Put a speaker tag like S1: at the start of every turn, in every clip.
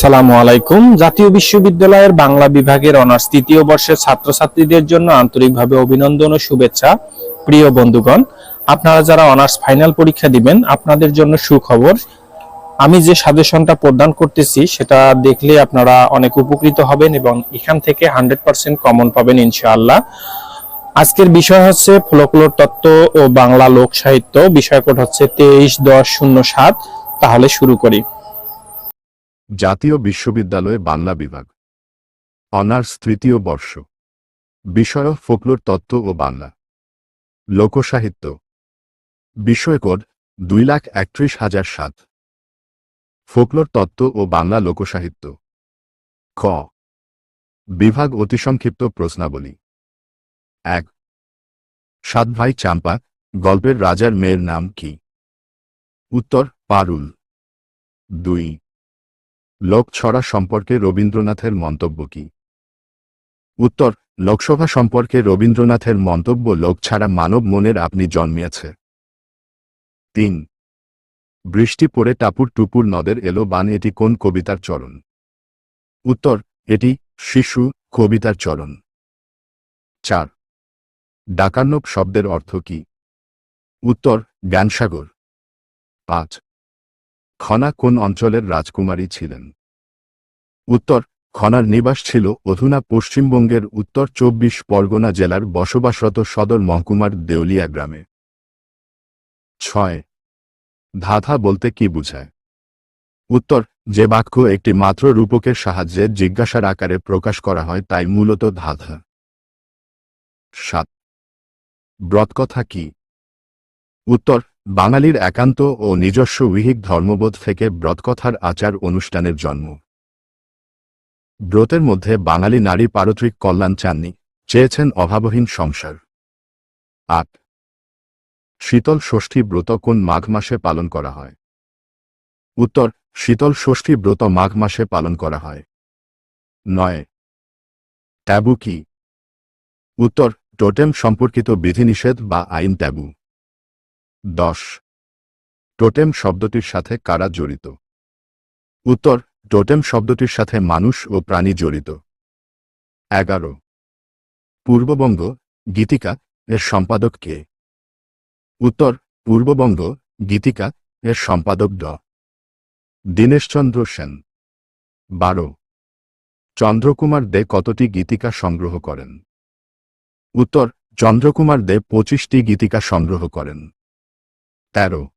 S1: আসসালামু আলাইকুম। জাতীয় বিশ্ববিদ্যালয়ের বাংলা বিভাগের অনার্স তৃতীয় বর্ষের ছাত্রছাত্রীদের জন্য আন্তরিকভাবে অভিনন্দন ও শুভেচ্ছা। প্রিয় বন্ধুগণ, আপনারা যারা অনার্স ফাইনাল পরীক্ষা দিবেন, আপনাদের জন্য সুখবর। আমি যে সাজেশনটা প্রদান করতেছি, সেটা দেখলে আপনারা অনেক উপকৃত হবেন এবং এখান থেকে হান্ড্রেড পার্সেন্ট কমন পাবেন ইনশাআল্লাহ। আজকের বিষয় হচ্ছে ফলোক্লোর তত্ত্ব ও বাংলা লোক সাহিত্য। বিষয় কোড হচ্ছে তেইশ দশ শূন্য সাত। তাহলে শুরু করি।
S2: জাতীয় বিশ্ববিদ্যালয়ে বাংলা বিভাগ। অনার্স তৃতীয় বর্ষ। বিষয় ফোকলোর তত্ত্ব ও বাংলা। লোকসাহিত্য। বিষয় কোড দুই লাখ একত্রিশ হাজার সাত। ফোকলোর তত্ত্ব ও বাংলা লোকসাহিত্য। ক বিভাগ অতিসংক্ষিপ্ত প্রশ্নাবলী। এক। সাত ভাই চাম্পা, গল্পের রাজার মেয়ের নাম কি? উত্তর, পারুল। দুই। লোক ছড়া সম্পর্কে রবীন্দ্রনাথের মন্তব্য কি? উত্তর, লোকসভা সম্পর্কে রবীন্দ্রনাথের মন্তব্য লোক ছাড়া মানব মনের আপনি জন্মিয়াছে। তিন, বৃষ্টি পড়ে টাপুর টুপুর নদের এলো বান, এটি কোন কবিতার চরণ? উত্তর, এটি শিশু কবিতার চরণ। চার ডাকার্ণব শব্দের অর্থ কি? উত্তর, জ্ঞানসাগর। পাঁচ খনা কোন অঞ্চলের রাজকুমারী ছিলেন? উত্তর, খনার নিবাস ছিল অধুনা পশ্চিমবঙ্গের উত্তর চব্বিশ পরগনা জেলার বসবাসরত সদর মহকুমার দেউলিয়া গ্রামে। ছয়, ধাঁধা বলতে কি বুঝায়? উত্তর, যে বাক্য একটি মাত্র রূপকের সাহায্যে জিজ্ঞাসার আকারে প্রকাশ করা হয় তাই মূলত ধাঁধা। সাত, ব্রতকথা কি? উত্তর বাঙালির একান্ত ও নিজস্ব উহিক ধর্মবোধ থেকে ব্রতকথার আচার অনুষ্ঠানের জন্ম। ব্রতের মধ্যে বাঙালি নারী পারত্রিক কল্যাণ চাননি, চেয়েছেন অভাবহীন সংসার। আট। শীতল ষষ্ঠী ব্রত কোন মাঘ মাসে পালন করা হয়? উত্তর, শীতল ষষ্ঠী ব্রত মাঘ মাসে পালন করা হয়। নয়। ট্যাবু কি? উত্তর, টোটেম সম্পর্কিত বিধিনিষেধ বা আইন ট্যাবু। দশ। টোটেম শব্দটির সাথে কারা জড়িত? উত্তর, টোটেম শব্দটির সাথে মানুষ ও প্রাণী জড়িত। এগারো। পূর্ববঙ্গ, গীতিকা, এর সম্পাদক কে? উত্তর, পূর্ববঙ্গ, গীতিকা, এর সম্পাদক ড। দীনেশচন্দ্র সেন। বারো। চন্দ্রকুমার দে কতটি গীতিকা সংগ্রহ করেন? উত্তর, চন্দ্রকুমার দে পঁচিশটি গীতিকা সংগ্রহ করেন। তেরো।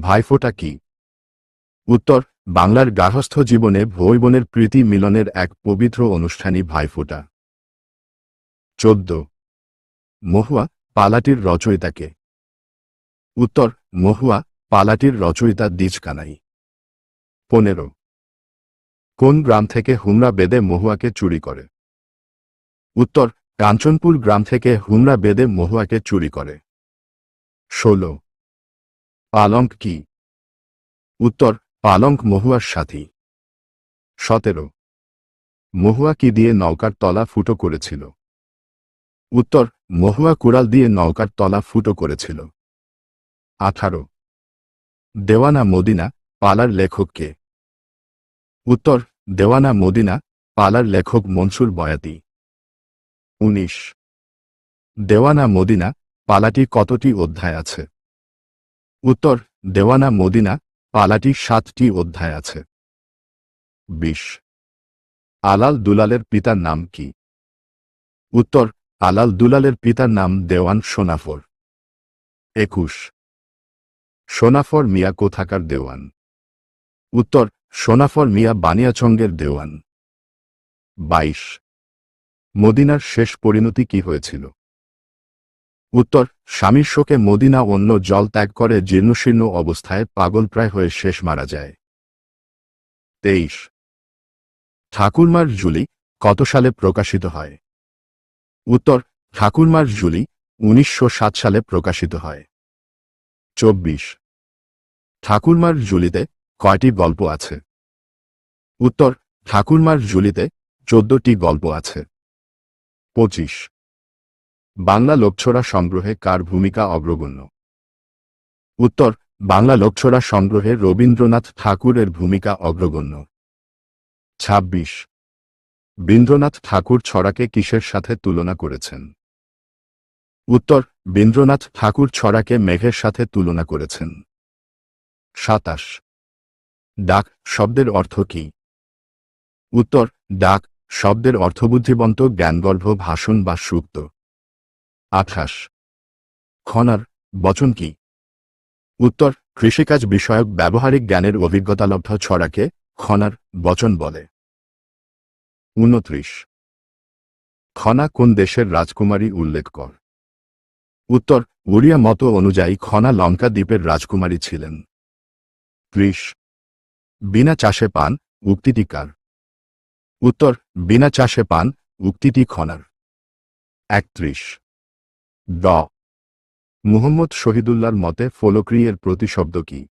S2: ভাইফোঁটা কি? উত্তর, বাংলার গার্হস্থ জীবনে ভই বোনের প্রীতি মিলনের এক পবিত্র অনুষ্ঠানই ভাইফোঁটা। চোদ্দ। মহুয়া, পালাটির রচয়িতাকে। উত্তর, মহুয়া, পালাটির রচয়িতা দ্বিজকানাই পনেরো। কোন গ্রাম থেকে হুমরা বেদে মহুয়াকে চুরি করে? উত্তর, কাঞ্চনপুর গ্রাম থেকে হুমরা বেদে মহুয়াকে চুরি করে। ষোলো। পালঙ্ক কি? উত্তর, পালঙ্ক মহুয়ার সাথী। সতেরো। মহুয়া কি দিয়ে নৌকার তলা ফুটো করেছিল? উত্তর, মহুয়া কুড়াল দিয়ে নৌকার তলা ফুটো করেছিল। আঠারো। দেওয়ানা মদিনা, পালার লেখককে উত্তর, দেওয়ানা মদিনা, পালার লেখক মনসুর বয়াতি। উনিশ। দেওয়ানা মদিনা, পালাটি কতটি অধ্যায় আছে? উত্তর, দেওয়ানা মদিনা, পালাটি সাতটি অধ্যায় আছে। বিশ। আলাল দুলালের পিতার নাম কি? উত্তর, আলাল দুলালের পিতার নাম দেওয়ান সোনাফর। একুশ। সোনাফর মিয়া কোথাকার দেওয়ান? উত্তর, সোনাফর মিয়া বানিয়াচঙ্গের দেওয়ান। বাইশ। মদিনার শেষ পরিণতি কি হয়েছিল? উত্তর, স্বামীর শোকে মদিনা অন্য জল ত্যাগ করে জীর্ণশীর্ণ অবস্থায় পাগলপ্রায় হয়ে শেষ মারা যায়। তেইশ। ঠাকুরমার জুলি কত সালে প্রকাশিত হয়? উত্তর, ঠাকুরমার জুলি উনিশশো সাত সালে প্রকাশিত হয়। চব্বিশ। ঠাকুরমার জুলিতে কয়টি গল্প আছে? উত্তর, ঠাকুরমার জুলিতে চোদ্দটি গল্প আছে। পঁচিশ। বাংলা লোকছড়া সংগ্রহে কার ভূমিকা অগ্রগণ্য? উত্তর, বাংলা লোকছড়া সংগ্রহে রবীন্দ্রনাথ ঠাকুরের ভূমিকা অগ্রগণ্য। ছাব্বিশ, বীন্দ্রনাথ ঠাকুর ছড়াকে কিসের সাথে তুলনা করেছেন? উত্তর, বীন্দ্রনাথ ঠাকুর ছড়াকে মেঘের সাথে তুলনা করেছেন। সাতাশ, ডাক শব্দের অর্থ কি? উত্তর, ডাক শব্দের অর্থবুদ্ধিবন্ত জ্ঞানগর্ভ ভাষণ বা সুক্ত। আঠাশ। খনার বচন কি? উত্তর, কৃষিকাজ বিষয়ক ব্যবহারিক জ্ঞানের অভিজ্ঞতালব্ধ ছড়াকে খনার বচন বলে। উনত্রিশ। খনা কোন দেশের রাজকুমারী উল্লেখ কর। উত্তর, উড়িয়া মত অনুযায়ী খনা লঙ্কা দ্বীপের রাজকুমারী ছিলেন। ত্রিশ। বিনা চাষে পান, উক্তিটি কার? উত্তর, বিনা চাষে পান, উক্তিটি খনার। একত্রিশ। ড। মুহম্মদ শহীদুল্লাহর মতে ফলক্রিয়ের প্রতিশব্দ কি?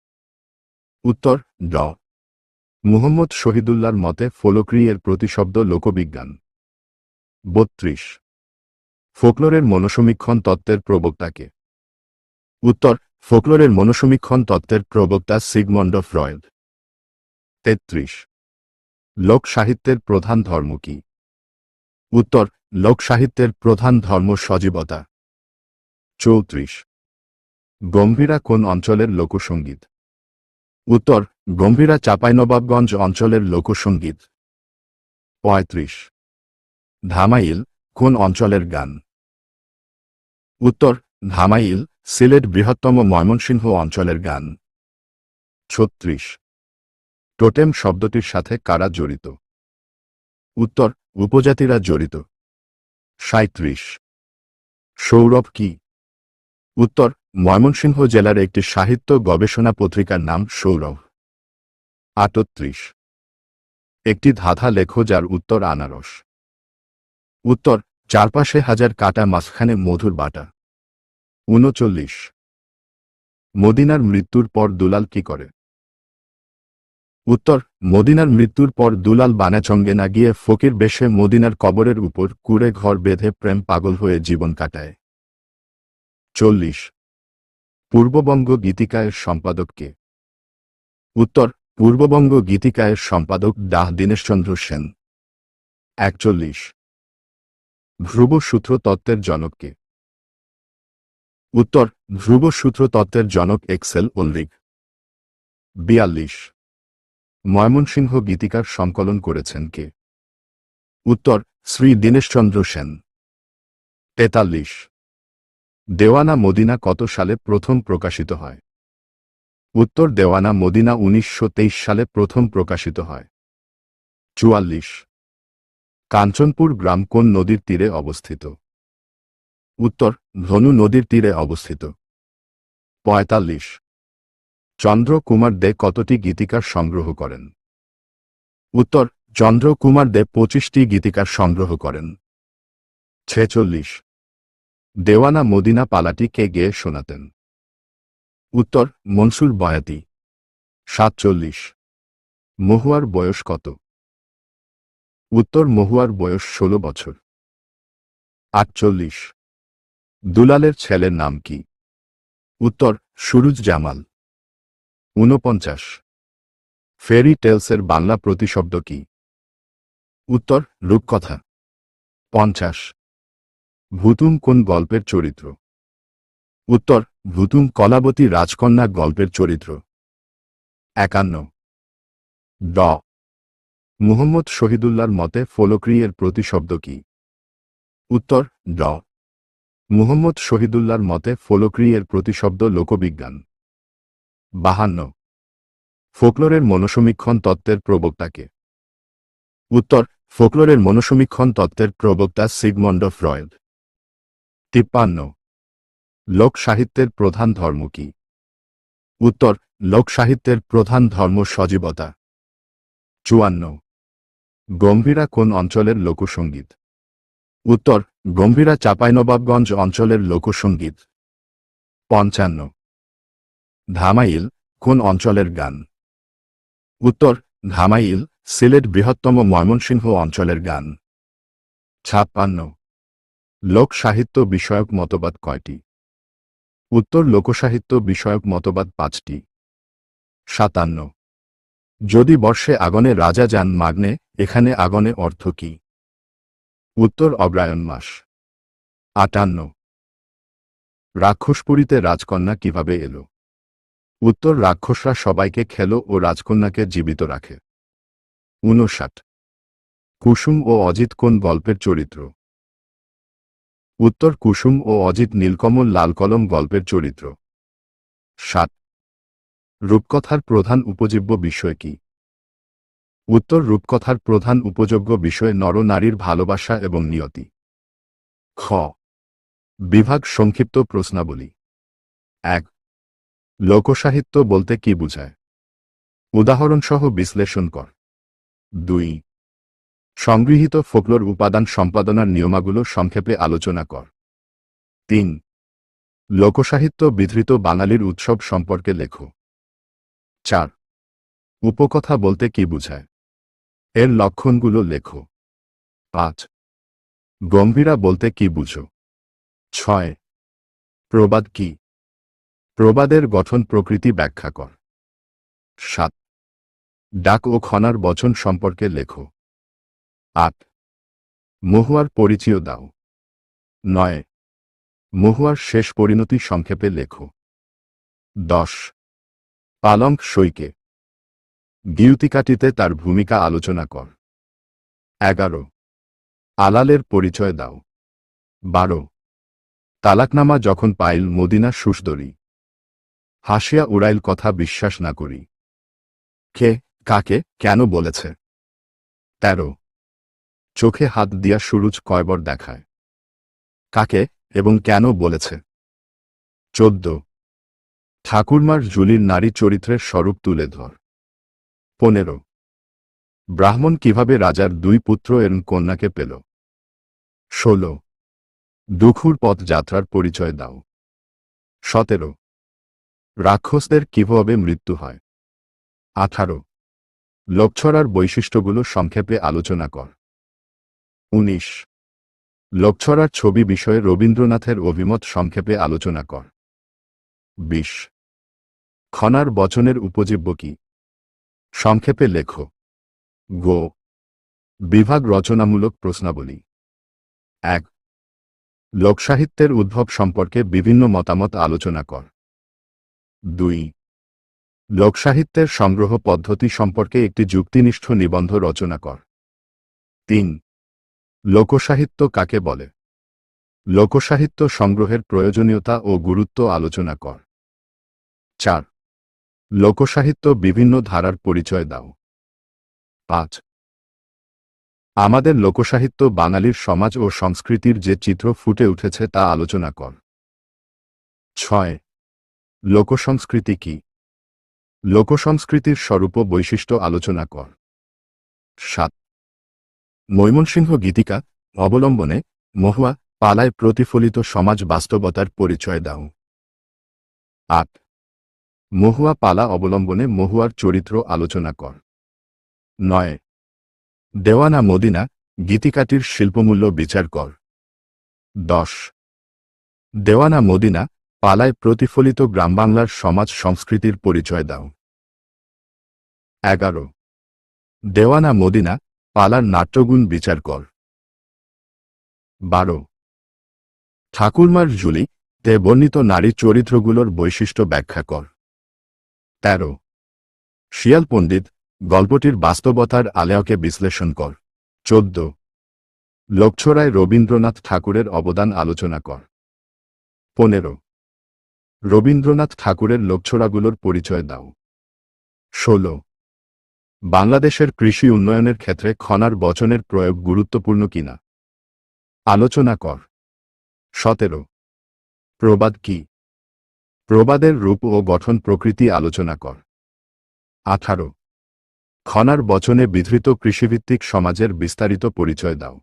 S2: উত্তর, ড। মুহম্মদ শহীদুল্লাহর মতে ফলক্রিয়ের প্রতিশব্দ লোকবিজ্ঞান। বত্রিশ। ফোকলোরের মনসমীক্ষণ তত্ত্বের প্রবক্তাকে উত্তর, ফোকলোরের মনসমীক্ষণ তত্ত্বের প্রবক্তা সিগমন্ড ফ্রয়েড। তেত্রিশ। লোক সাহিত্যের প্রধান ধর্ম কি? উত্তর লোক সাহিত্যের প্রধান ধর্ম সজীবতা। চৌত্রিশ। গম্ভীরা কোন অঞ্চলের লোকসঙ্গীত উত্তর, গম্ভীরা চাঁপাইনবাবগঞ্জ অঞ্চলের লোকসঙ্গীত পঁয়ত্রিশ। ধামাইল, কোন অঞ্চলের গান? উত্তর, ধামাইল, সিলেট বৃহত্তম ময়মনসিংহ অঞ্চলের গান। ছত্রিশ। টোটেম শব্দটির সাথে কারা জড়িত? উত্তর, উপজাতিরা জড়িত। সাঁত্রিশ সৌরভ কি? উত্তর, ময়মনসিংহ জেলার একটি সাহিত্য গবেষণা পত্রিকার নাম সৌরভ। আটত্রিশ। একটি ধাঁধা লেখো যার উত্তর আনারস। উত্তর, চারপাশে হাজার কাটা মাঝখানে মধুর বাটা। উনচল্লিশ। মদিনার মৃত্যুর পর দুলাল কি করে? উত্তর, মদিনার মৃত্যুর পর দুলাল বানাচঙ্গে না গিয়ে ফকির বেশে মদিনার কবরের উপর কুড়ে ঘর বেঁধে প্রেম পাগল হয়ে জীবন কাটায়। চল্লিশ। পূর্ববঙ্গ গীতিকায়ের সম্পাদককে উত্তর, পূর্ববঙ্গ গীতিকায়ের সম্পাদক ডাহ দীনেশচন্দ্র সেন। একচল্লিশ। ধ্রুব সূত্র তত্ত্বের জনককে উত্তর ধ্রুব সূত্র তত্ত্বের জনক এক্সেল ওলরিক বিয়াল্লিশ। ময়মনসিংহ গীতিকার সংকলন করেছেন কে? উত্তর, শ্রী দীনেশচন্দ্র সেন। তেতাল্লিশ। দেওয়ানা মদিনা কত সালে প্রথম প্রকাশিত হয়? উত্তর দেওয়ানা মদিনা উনিশশো তেইশ সালে প্রথম প্রকাশিত হয়। চুয়াল্লিশ। কাঞ্চনপুর গ্রাম কোন নদীর তীরে অবস্থিত? উত্তর, ধনু নদীর তীরে অবস্থিত। পঁয়তাল্লিশ। চন্দ্রকুমার দে কতটি গীতিকার সংগ্রহ করেন? উত্তর, চন্দ্রকুমার দে পঁচিশটি গীতিকার সংগ্রহ করেন। ছেচল্লিশ। দেওয়ানা মদিনা পালাটি কে গেয়ে শোনাতেন। উত্তর, মনসুর বয়াতি। সাতচল্লিশ। মহুয়ার বয়স কত? উত্তর, মহুয়ার বয়স ষোলো বছর। আটচল্লিশ। দুলালের ছেলের নাম কি? উত্তর, সুরুজ জামাল। ঊনপঞ্চাশ। ফেরি টেলসের বাংলা প্রতিশব্দ কি? উত্তর, রূপকথা। পঞ্চাশ। ভুতুম কোন গল্পের চরিত্র? উত্তর ভুতুম কলাবতী রাজকন্যা গল্পের চরিত্র। একান্ন। ড। মুহম্মদ শহীদুল্লাহর মতে ফলক্রিয়ের প্রতিশব্দ কি? উত্তর, ড। মুহম্মদ শহীদুল্লাহর মতে ফলক্রিয়ের প্রতিশব্দ লোকবিজ্ঞান। বাহান্ন। ফোকলোরের মনসমীক্ষণ তত্ত্বের প্রবক্তাকে উত্তর, ফোকলোরের মনসমীক্ষণ তত্ত্বের প্রবক্তা সিগমন্ড ফ্রয়েড। তিপ্পান্ন। লোক সাহিত্যের প্রধান ধর্ম কি? উত্তর লোক সাহিত্যের প্রধান ধর্ম সজীবতা। চুয়ান্ন। গম্ভীরা কোন অঞ্চলের লোকসঙ্গীত উত্তর, গম্ভীরা চাঁপাইনবাবগঞ্জ অঞ্চলের লোকসঙ্গীত পঞ্চান্ন। ধামাইল, কোন অঞ্চলের গান? উত্তর, ধামাইল সিলেট বৃহত্তম ময়মনসিংহ অঞ্চলের গান। ছাপ্পান্ন। লোক সাহিত্য বিষয়ক মতবাদ কয়টি? উত্তর, লোকসাহিত্য বিষয়ক মতবাদ পাঁচটি। সাতান্ন। যদি বর্ষে আগনে রাজা যান মাগ্নে, এখানে আগনে অর্থ কি? উত্তর, অগ্রায়ণ মাস। আটান্ন। রাক্ষসপুরীতে রাজকন্যা কীভাবে এলো? উত্তর, রাক্ষসরা সবাইকে খেলো ও রাজকন্যাকে জীবিত রাখে। ঊনষাট। কুসুম ও অজিত কোন গল্পের চরিত্র? উত্তর কুসুম ও অজিত নীলকমল লালকলম গল্পের চরিত্র। সাত। রূপকথার প্রধান উপজীব্য বিষয় কি? উত্তর রূপকথার প্রধান উপযোগ্য বিষয় নর নারীর ভালোবাসা এবং নিয়তি। খ। বিভাগ সংক্ষিপ্ত প্রশ্নাবলী। এক। লোকসাহিত্য বলতে কি বোঝায়? উদাহরণসহ বিশ্লেষণ কর। দুই। সংগৃহীত ফোকলোর উপাদান সম্পাদনার নিয়মাগুলো সংক্ষেপে আলোচনা কর। তিন। লোকসাহিত্য বিধৃত বাঙালির উৎসব সম্পর্কে লেখো। চার। উপকথা বলতে কি বুঝায়? এর লক্ষণগুলো লেখো। পাঁচ। গম্ভীরা বলতে কি বুঝো? ছয়। প্রবাদ কি? প্রবাদের গঠন প্রকৃতি ব্যাখ্যা কর। সাত। ডাক ও খনার বচন সম্পর্কে লেখো। আট। মহুয়ার পরিচয় দাও। নয়। মহুয়ার শেষ পরিণতি সংক্ষেপে লেখো। দশ। পালঙ্ক সইকে। গিউতিকাটিতে তার ভূমিকা আলোচনা কর। এগারো। আলালের পরিচয় দাও। বারো। তালাকনামা যখন পাইল মদিনা সুসদরি। হাসিয়া উড়াইল কথা বিশ্বাস না করি। কে, কাকে, কেন বলেছে? তেরো। চোখে হাত দিয়া সুরুজ কয়বর দেখায়। কাকে এবং কেন বলেছে? চোদ্দ। ঠাকুরমার জুলির নারী চরিত্রের স্বরূপ তুলে ধর। পনেরো। ব্রাহ্মণ কীভাবে রাজার দুই পুত্র এর কন্যাকে পেল? ষোলো। দুখুর পথ যাত্রার পরিচয় দাও। সতেরো। রাক্ষসদের কীভাবে মৃত্যু হয়? আঠারো। লোকছড়ার বৈশিষ্ট্যগুলো সংক্ষেপে আলোচনা কর। উনিশ। লোকছড়ার ছবি বিষয়ে রবীন্দ্রনাথের অভিমত সংক্ষেপে আলোচনা কর। বিশ। খনার বচনের উপজীব্য কি? সংক্ষেপে লেখ। গো। বিভাগ রচনামূলক প্রশ্নাবলী। এক। লোকসাহিত্যের উদ্ভব সম্পর্কে বিভিন্ন মতামত আলোচনা কর। দুই। লোকসাহিত্যের সংগ্রহ পদ্ধতি সম্পর্কে একটি যুক্তিনিষ্ঠ নিবন্ধ রচনা কর। তিন। লোকসাহিত্য কাকে বলে? লোকসাহিত্য সংগ্রহের প্রয়োজনীয়তা ও গুরুত্ব আলোচনা কর। চার, লোকসাহিত্য বিভিন্ন ধারার পরিচয় দাও। পাঁচ, আমাদের লোকসাহিত্য বাঙালির সমাজ ও সংস্কৃতির যে চিত্র ফুটে উঠেছে তা আলোচনা কর। ছয়, লোকসংস্কৃতি কি? লোকসংস্কৃতির স্বরূপ বৈশিষ্ট্য আলোচনা কর। সাত মৈমনসিংহ গীতিকা অবলম্বনে মহুয়া পালায় প্রতিফলিত সমাজ বাস্তবতার পরিচয় দাও। আট। মহুয়া পালা অবলম্বনে মহুয়ার চরিত্র আলোচনা কর। নয়। দেওয়ানা মদিনা গীতিকাটির শিল্পমূল্য বিচার কর। দশ। দেওয়ানা মদিনা পালায় প্রতিফলিত গ্রামবাংলার সমাজ সংস্কৃতির পরিচয় দাও। এগারো। দেওয়ানা মদিনা পালার নাট্যগুণ বিচার কর। বারো। ঠাকুরমার জুলি তে বর্ণিত নারী চরিত্রগুলোর বৈশিষ্ট্য ব্যাখ্যা কর। তেরো। শিয়াল পণ্ডিত গল্পটির বাস্তবতার আলেয়কে বিশ্লেষণ কর। চোদ্দ। লোকছড়ায় রবীন্দ্রনাথ ঠাকুরের অবদান আলোচনা কর। পনেরো। রবীন্দ্রনাথ ঠাকুরের লোকছড়াগুলোর পরিচয় দাও। ষোলো। বাংলাদেশের কৃষি উন্নয়নের ক্ষেত্রে খনার বচনের প্রয়োগ গুরুত্বপূর্ণ কিনা? আলোচনা কর। সতেরো। প্রবাদ কি? প্রবাদের রূপ ও গঠন প্রকৃতি আলোচনা কর। আঠারো। খনার বচনে বিধৃত কৃষিভিত্তিক সমাজের বিস্তারিত পরিচয় দাও।